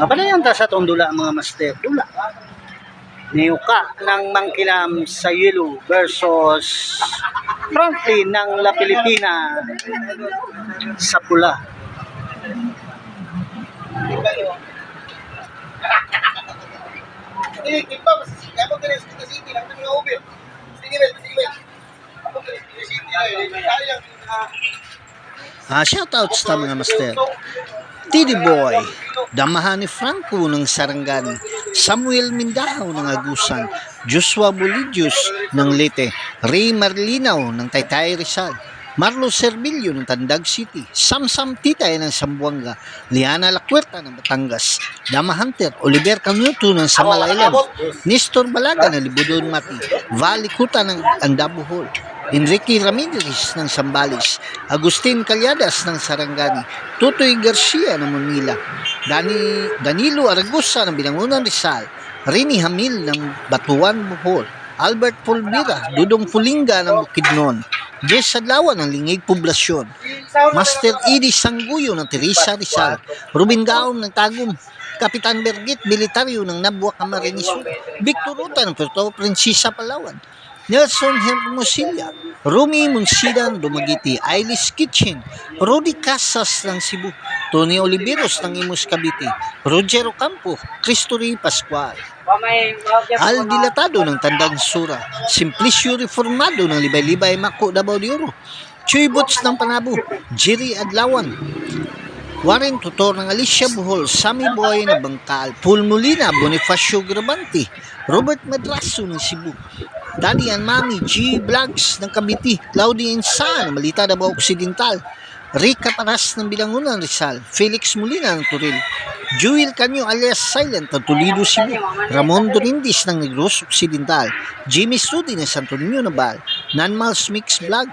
Apa na yan ta sa tong dula mga master? Dula. Niuka ng Mangkilam sa Yelo versus Franklin ng La Pilipina sa pula. Sige, Ah, shoutouts ta mga master. Tidi Boy, Damahan ni Franco ng Sarangani, Samuel Mindanao ng Agusan, Joshua Bolidius ng Leyte, Ray Marlinaw ng Taytay Rizal, Marlo Servillo ng Tandag City, Samsam Titay ng Sambuanga, Liana Lacuerta ng Batangas, Dama Hunter, Oliver Canuto ng Samalaylan, Nestor Balaga ng Libudon Mati, Vali Kuta ng Andabu Hall, Enrique Ramirez ng Sambales, Agustin Calyadas ng Sarangani, Tutoy Garcia ng Manila, Dani, Danilo Aragosa ng Binangunan Rizal, Rini Hamil ng Batuan Bohol, Albert Pulvira, Dudong Pulinga ng Bukidnon, Jess Sadlawan ng Lingig Poblasyon, Master Edie Sangguyo ng Teresa Rizal, Ruben Gaom ng Tagum, Kapitan Bergit Militaryo ng Nabua Camarines Sur, Victor Ruta ng Puerto Princesa Palawan, Nelson Hermosilla, Rumi Munsidan Dumagiti, Ailis Kitchen, Rudy Casas ng Cebu, Tony Oliveros ng Imus Cavite, Roger Ocampo, Cristory Pascual, Al Dilatado ng Tandang Sura, Simplicio Reformado ng Libay-Libay Mako Davao de Oro, Chuy Boots ng Panabo, Jerry Adlawan, Warren Tutor ng Alicia Buhol, Sammy Boy ng Bangkal, Paul Molina, Bonifacio Grabante, Robert Madraso ng Cebu, Daddy and Mami, G Vlogs ng Cavite, Claudia Insa ng Malita Davao Occidental, Rica Paras ng Bilangunan Rizal, Felix Molina ng Turil, Jewel Canyo alias Silent ng Toledo, Cebu, Ramon Dorindis ng Negros Occidental, Jimmy Studi ng Santo Niño Nabal, Nanmals Mix Vlog,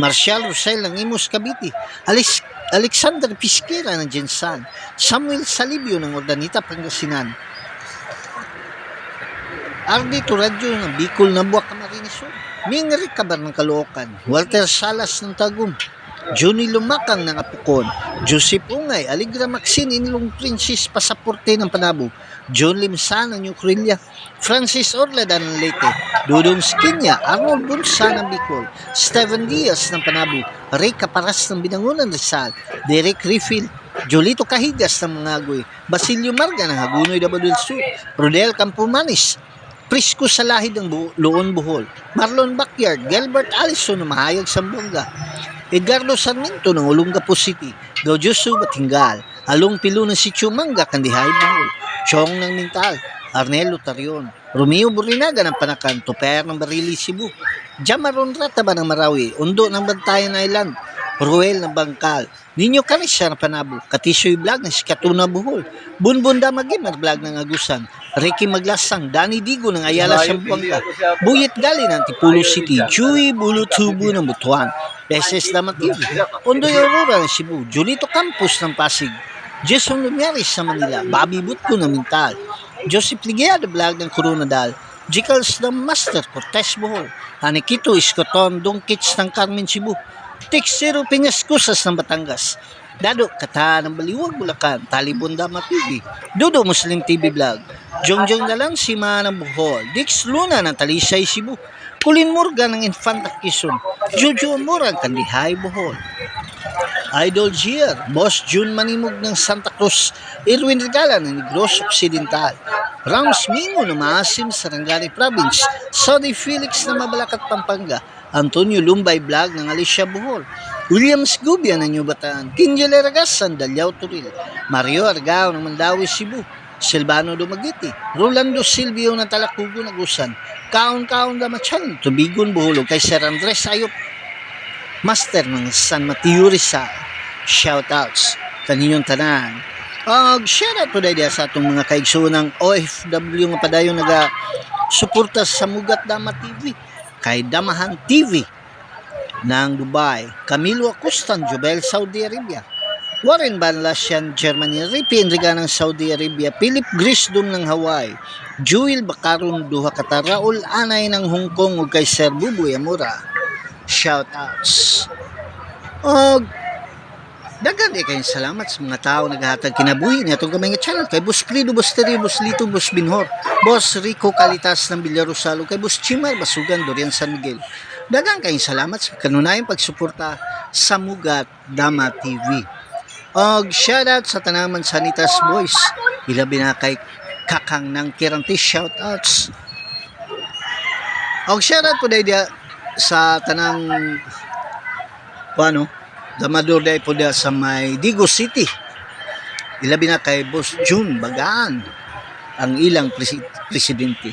Marcial Rosel ng Imus Cavite, Alex Alexander Pisquera ng Jensan, Samuel Salibio ng Ordanita, Pangasinan, Ardi Turadyo ng Bicol na Buwak Camarines Sur, Mingri Kabar ng Caloocan, Walter Salas ng Tagum, Johnny Lumakang ng Apukon, Joseph Ungay, Aligra Maxine Inilong Princess Pasaporte ng Panabo, John Limsa ng Ucrelia, Francis Orlada ng Leyte, Dudong Skinya, Arnold Bunsa ng Bicol, Steven Diaz ng Panabo, Ray Caparas ng Binangunan Rizal, Derek Riffil, Jolito Kahigas ng Mangagoy, Basilio Marga ng Hagunoy Sur, Rodel Campomanes, Prisco Salahid ng Luon Bohol, Marlon Backyard, Gilbert Allison ng Mahayag Sambuanga, Edgardo Sarmiento ng Olongapo City, Gaudiuso Batingal, Along Pilo ng Sitio Manga, Kandihay Bohol, Chong ng Mintal, Arnelo Tarion, Romeo Burinaga ng Panakan, Toper ng Barili Cebu, Jamaron Rataba ng Marawi, Undo ng Bantayan Island, Ruel ng Bangkal, Ninyo Karisya ng Panabo, Katisoy Vlog ng Sikatuna Bohol, Bunbun Damagimar Vlog ng Agusan, Ricky Maglasang, Danny Digo ng Ayala Sambuanga, Buyit Gali ng Tipulo City, Chewy Bulutubo ng Butuan, Beses Damativ, Ondoy Aurora ng Cebu, Julito Campos ng Pasig, Jason Lumiaris sa Manila, Bobby Butko ng Mintal, Joseph Ligiada Vlog ng Coronadal, Jicals ng Master Cortez Bohol, Hanikito Iskoton Dongkits ng Carmen Cebu, Tixero Peñascusas ng Batangas, Dado Kata ng Baliwag Bulacan, Talibon Dama TV, Dodo Muslim TV Vlog, Jongjong Dalang Sima ng Bohol, Dix Luna ng Talisay Cebu, Kulin Morgan ng Infanta Quezon, Jojo Morang Kandihay Bohol, Idol Gier, Boss June Manimog ng Santa Cruz, Irwin Regala ng Negros Occidental, Rams Mingo ng Maasim, Sarangani Province, Saudi Felix ng Mabalacat, Pampanga, Antonio Lumbay Vlog ng Alicia Bohol, Williams Gubia ng Bataan, Kinjel Eragas, Sandalyaw Turil, Mario Argao ng Mandawi, Cebu, Silvano Dumagiti, Rolando Silvio ng Talacugo, Nagusan, Kaon Kaon Damachan, Tubigon Bohol, kay Sir Andres Ayop, Master ng San Mateo Rizal. Shoutouts kaninyong tanan. Ag share out today dia sa atong mga kaigsuon ng OFW nga padayon naga suporta sa Mugat Dama TV kay Damahan TV ng Dubai, Camilo Acostan, Jubel, Saudi Arabia. Warren Banlasyan, Germany, Ripi Enriga ng Saudi Arabia, Philip Grisdom ng Hawaii, Jewel Bakaron Duha Qatar, Raul Anay ng Hong Kong ug kay Sir Buboy Amura. Shoutouts. Og Dagan di kayong salamat sa mga tao naghatag kinabuhi niya itong gamay nga channel kay Boss Frido, Boss Terry, Boss Lito, Boss Binhor, Boss Rico Kalitas ng Villarosalo, kay Boss Chimar Basugan, Dorian San Miguel. Dagan kayong salamat sa kanunayang pagsuporta sa Mugat Dama TV. Og shoutout sa tanaman Sanitas Boys. Ilabi na kay Kakang ng Kiranti shoutouts. Og shoutout po dahil sa tanang ano, Damador dahil po dia sa may Digo City. Ilabi na kay Boss June Bagaan ang ilang presi- presidente.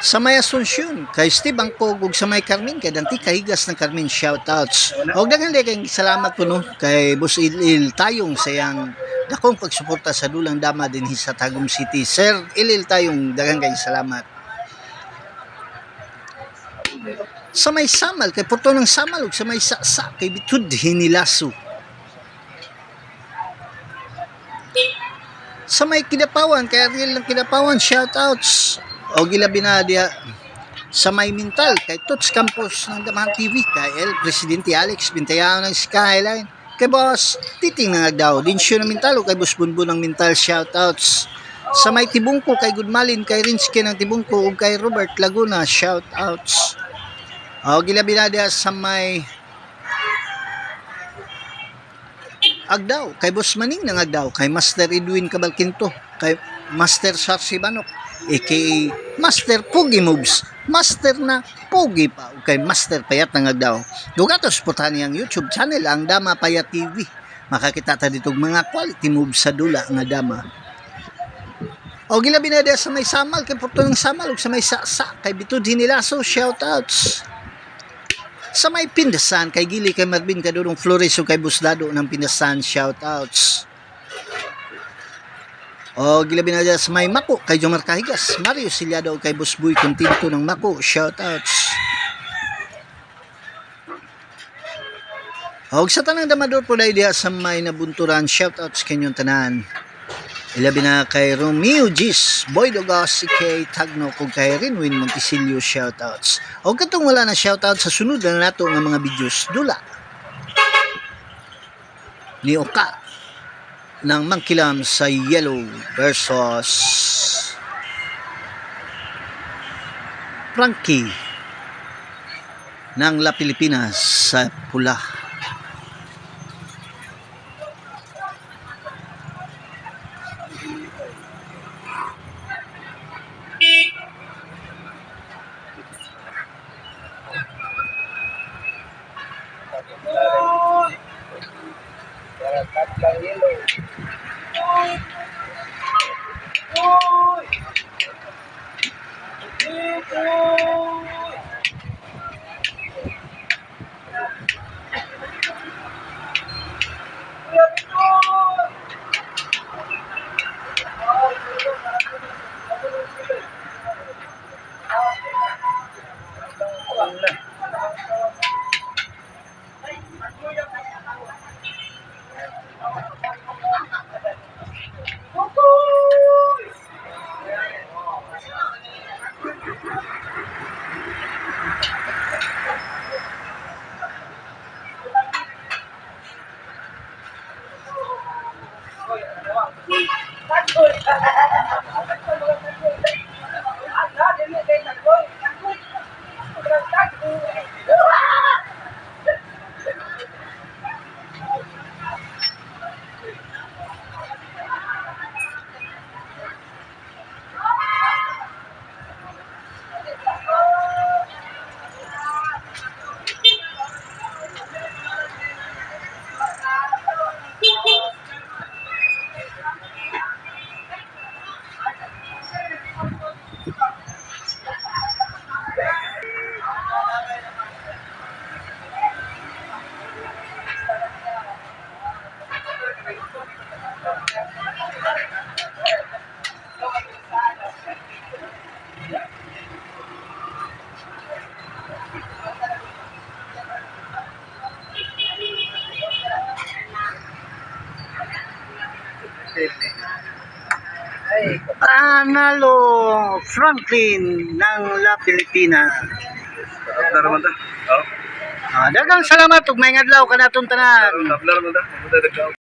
Sa may Asunsyon, kay Steve Angkog ug sa may Carmen, kay Danti Kahigas ng Carmen, shoutouts. Og daghan kay salamat po no, kay Boss Ilil Tayong sayang dakong pagsuporta sa Dulang Dama din sa Tagum City. Sir Ilil Tayong, daghan kay salamat. Sa may Samal, kay Porto ng Samal, ug sa may Saksa, kay Bitud Hinilaso. Sa may Kidapawan, kay Ariel ng Kidapawan, shoutouts. O gilabi na dia sa may mental kay Tots Campos ng Damahan TV kay El Presidente Alex Bintayao ng Skyline kay Boss Titing ng Agdao din siya ng mental o kay Boss Bunbun ng mental shoutouts sa may Tibungko kay Goodmalin kay Rinsky ng Tibungko ug kay Robert Laguna shoutouts o gilabi na dia sa may Agdao, kay Boss Maning ng Agdao, kay Master Edwin Cabalquinto, kay Master Sarsi Banok, aka Master Pugi Moves, Master na Pugi pa, kay Master Payat ng Agdao. Dugatos po niyang YouTube channel, ang Dama Payat TV. Makakita ta dito mga quality moves sa dula nga Dama. O gilabi na sa may samal, kay Porto ng Samal, ug sa may saksa, kay Bitud Hinilaso, shoutouts sa may Pindasan kay Gili kay Marvin Kadurong Flores ug kay Busdado ng Pindasan shoutouts. O gilabi na sa may Mako kay Jomar Kahigas Mario Silyado kay Busboy Continto ng Mako shoutouts. Og sa tanang damador po dahil sa may nabunturan shoutouts kanyong tanan Ilabi na kay Romeo Gis, Boy Dogas, si kay Tagno, kung kay Rinwin Montisilio shoutouts. O katong wala na shoutout sa sunod na nato ng mga videos, dula. Ni Oka ng Mangkilam sa Yellow versus Frankie ng La Pilipinas sa Pula. po. Tanggol. Tanggol. Panalo! Franklin ng La Pilipina. Tabla naman ta. Oh. Ah, daghang salamat ug may adlaw kanatong tanan. Tabla naman ta.